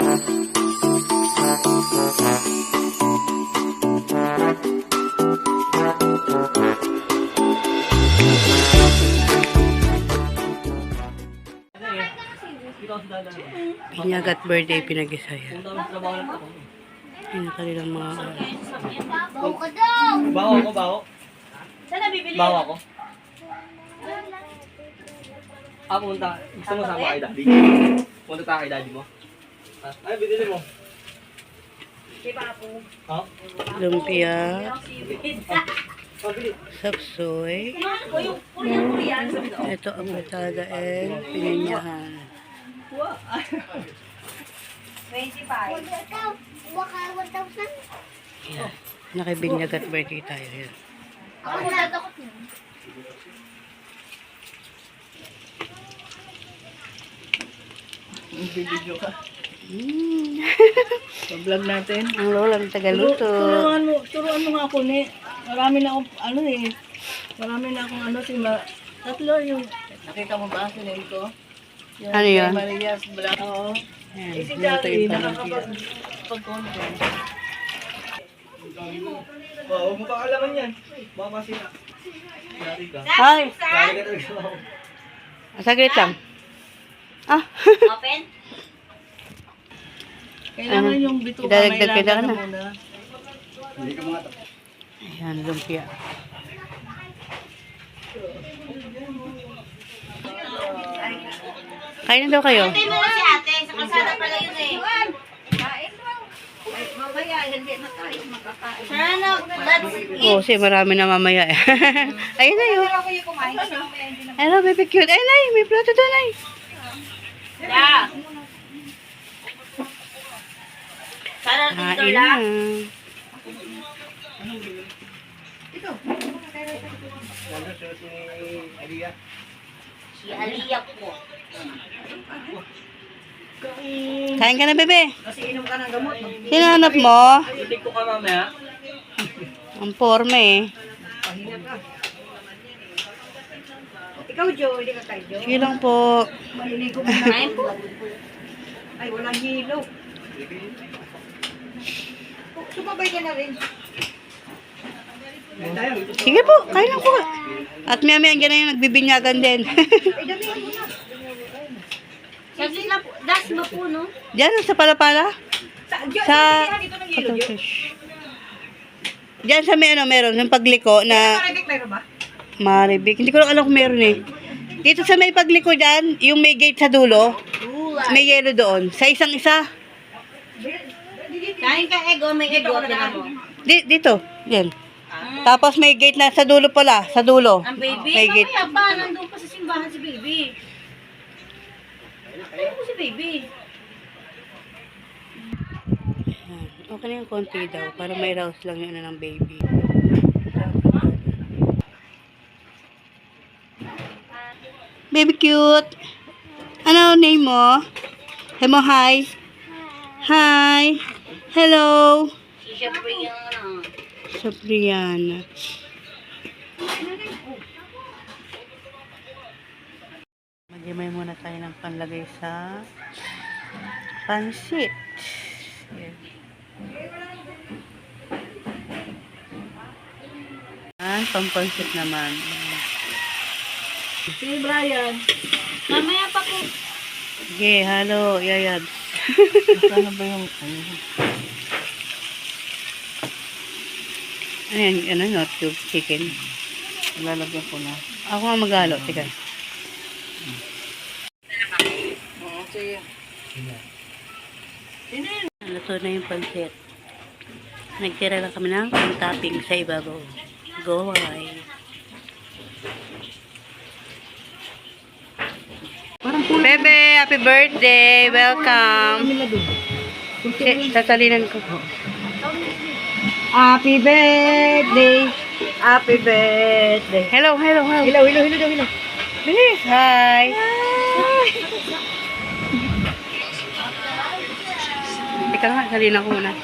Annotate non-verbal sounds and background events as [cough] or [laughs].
Pinyagat birthday pinag-isaya. Yun ang kanilang mga... Bawo ka daw! Bawa ako, bawa. Saan nabibili? Bawa ako. Ah, pumunta. Gusto mo sama kay daddy? Punta tayo kay daddy mo. Ah, ay, binili mo. Ha? Lumpia, sapsoy, ito ang patada and pinanyahan. 25. Ikaw, baka 1,000. Nakibinyagat birthday tayo. Yan. Ako natakot na. Video ka. Mm. [laughs] vlog natin. ang lolang tagaluto. Turuan mo, turuan mo nga ako ni. Marami na akong, ano eh. Marami na akong ano si Ma. Tatlo yung, nakita mo ba si ko? Yung Ano yun? kay Maria's Black. Oo. Yan, Eh, si pamangkin. nakakapag-content. Oh, huwag mo pa kalaman yan. Baka ka. Ay, saglit lang. Ah, Open? [laughs] Kailangan Ano? yung bituka, may na laga na. na muna. Hindi ka mga ayan, lumpia. Kain na daw kayo. Hintay mo na si ate. Sa kalsada pala yun eh. Kain. Ay, mamaya, hindi na tayo makakain. Sana, that's it. Oo, kasi marami na mamaya. eh. [laughs] Ayun na yun. Hindi na. Hello, baby cute. Ay, nay, may plato doon, ay. Yeah. Sana dito lang. Siya si Aliyah? Si Aliyah po. Kain ka na, bebe. Kasi inom ka ng gamot. Hinanap mo? Titik ko ka mamaya. Ang forma eh. Pahinga ka. Ikaw, Joe, hindi ka kay Joe. Sige lang po. Maliligo mo na. Kain po. Ay, walang hilo. Sumabay ka na rin. Sige po, kain lang po. At maya maya andyan na yung nagbibinyagan din. [laughs] Saglit lang po. Das mo po, no? Diyan, sa palapala. Sa, Sa... Diyan sa may ano, meron, yung pagliko na Maribik meron ba? maribik. Hindi ko lang alam kung meron eh. Dito sa may pagliko dyan, yung may gate sa dulo, may yellow doon. Sa isang isa. Kain ka ego, may ego. Tinan mo. Di, dito, yan. Tapos may gate na sa dulo pala, sa dulo. Ang baby, May gate. mamaya pa, nandun pa sa simbahan si baby. Ano po si baby? Okay na yung konti daw, para may rouse lang yun ng baby. Baby cute. Ano name mo? Hey mo. Hi. Hello. Si ano. Sabriana. Magimay muna tayo ng panlagay sa pansit. Yan. Yan, pampansit naman. Si Brian. Mamaya pa po. Sige, halo, yayad. [laughs] Ano ba yung, ano? Ano yan, ano, not cube chicken. Lalagyan ko na. Ako nga maghalo, tika. Oo, sige. Luto na yung pansit. Nagtira lang kami ng topping sa ibabaw. Go away. Bebe, happy birthday! Welcome! Eh, tatalinan ko. Happy birthday! Happy birthday! Hello, hello, hello. Hilaw, hilaw, hilaw, hilaw. Bilis, hi! Ika nga, salina ko muna.